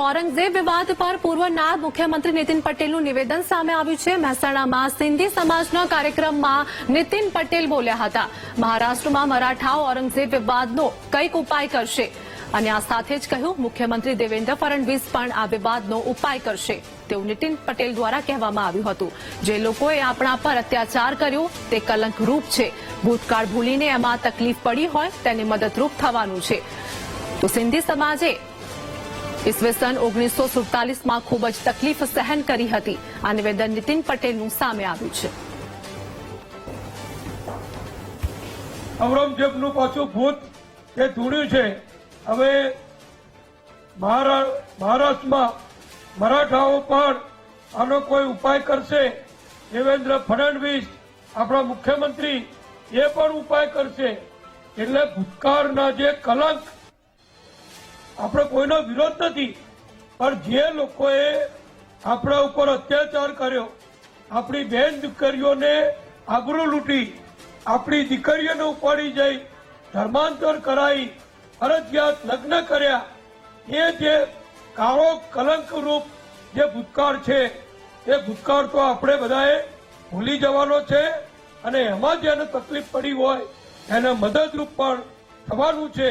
ઔરંગઝેબ વિવાદ પર પૂર્વ નાયબ મુખ્યમંત્રી નીતિન પટેલનું નિવેદન સામે આવ્યું છે. મહેસાણામાં સિંધી સમાજના કાર્યક્રમમાં નીતિન પટેલ બોલ્યા હતા. મહારાષ્ટ્રમાં મરાઠાઓ ઔરંગઝેબ વિવાદનો કંઈક ઉપાય કરશે. અને આ સાથે જ કહ્યું, મુખ્યમંત્રી દેવેન્દ્ર ફડણવીસ પણ આ વિવાદનો ઉપાય કરશે. તેવું નીતિન પટેલ દ્વારા કહેવામાં આવ્યું હતું. જે લોકોએ આપણા પર અત્યાચાર કર્યો, તે કલંકરૂપ છે. ભૂતકાળ ભૂલીને એમાં તકલીફ પડી હોય, તેને મદદરૂપ થવાનું છે. તો સિંધી સમાજે ઈસવીસન ઓગણીસો સુડતાલીસમાં ખૂબ જ તકલીફ સહન કરી હતી. આ નિવેદન નીતિન પટેલનું સામે આવ્યું છે. ઔરંગઝેબનું પાછું ભૂત એ ધૂણ્યું છે. હવે મહારાષ્ટ્રમાં મરાઠાઓ પણ આનો કોઈ ઉપાય કરશે? દેવેન્દ્ર ફડણવીસ, આપણા મુખ્યમંત્રી, એ પણ ઉપાય કરશે? એટલે ભૂતકાળના જે કલંક આપણે કોઈનો વિરોધ નથી. પણ જે લોકોએ આપણા ઉપર અત્યાચાર કર્યો, આપણી બેન દીકરીઓને આબરૂ લૂંટી, આપણી દીકરીઓને ઉપાડી જઈ, ધર્માંતર કરાઈ, ફરજિયાત લગ્ન કર્યા, એ જે કાળો કલંકરૂપ જે ભૂતકાળ છે, એ ભૂતકાળ તો આપણે બધાએ ભૂલી જવાનો છે અને એમાં જેને તકલીફ પડી હોય, એને મદદરૂપ પણ થવાનું છે.